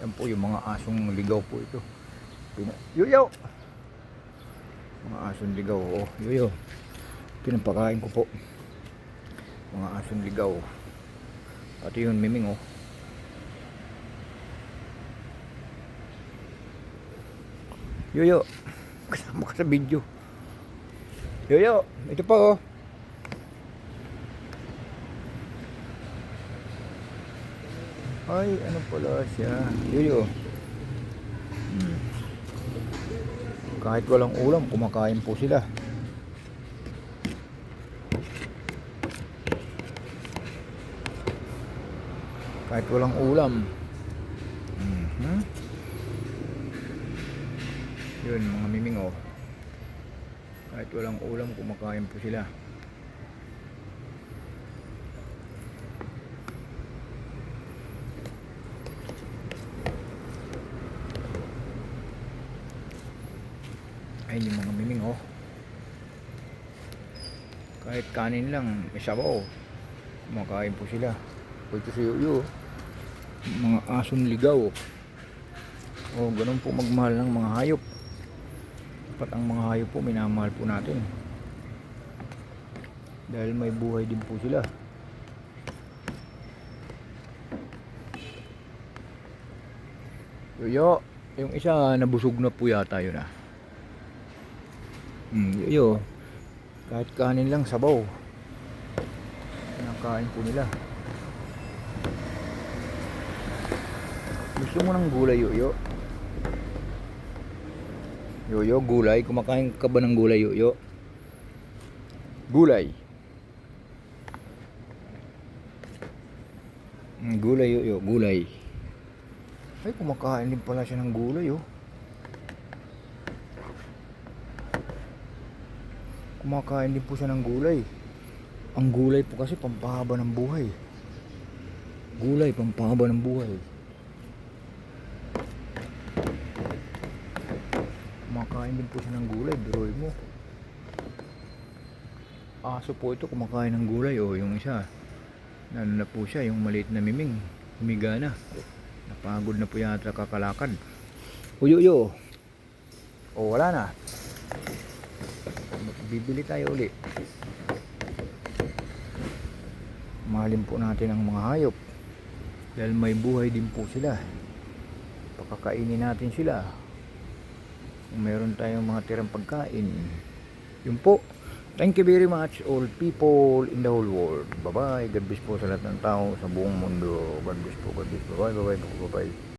Yan po yung mga asong ligaw po ito. Pina Yuyo! Mga asong ligaw. Oh, yuyo. Pinapakain ko po. Mga asong ligaw. Pati yun, miming oh. Yuyo. Kasama ka sa video. Yuyo. Ito pa oh. Ay, ano pala siya? Yuyo. Hmm. Kahit walang ulam, kumakain po sila. Kahit walang ulam. Mhm. Yun, mga miming oh. Kahit walang ulam, kumakain po sila. Ayun yung mga miming oh. Kahit kanin lang, may sabaw. Kumakain po sila. Ito si Yuyo. Mga asong ligaw. O ganun po magmahal ng mga hayop. Dapat ang mga hayop po minamahal po natin. Dahil may buhay din po sila. Yuyo, yung isa nabusog na po yata yun ah. Hmm, yuyo. Kahit kanin lang sabaw. Kinakain po nila. Gusto mo ng gulay, Yoyo? Yoyo, gulay. Kumakain ka ba ng gulay, Yoyo? Gulay. Mm, Gulay, Yoyo. Gulay. Ay, kumakain din pala siya ng gulay, oh. Kumakain din po siya ng gulay. Ang gulay po kasi pampahaba ng buhay. Gulay, pampahaba ng buhay. Kumakain din po siya ng gulay, biroy mo. Aso po ito, kumakain ng gulay. O, yung isa. Ano na po siya, yung maliit na miming. Humiga na. Napagod na po yata kakalakad. Uyuyo. O, wala na. Bibili tayo uli. Mahalin po natin ang mga hayop. Dahil may buhay din po sila. Pakakainin natin sila. Kung meron tayong mga tirang pagkain. Yun po. Thank you very much all people in the whole world. Bye-bye. God bless po sa lahat ng tao sa buong mundo. God bless po. God bless. Bye-bye. Bye-bye. Bye-bye.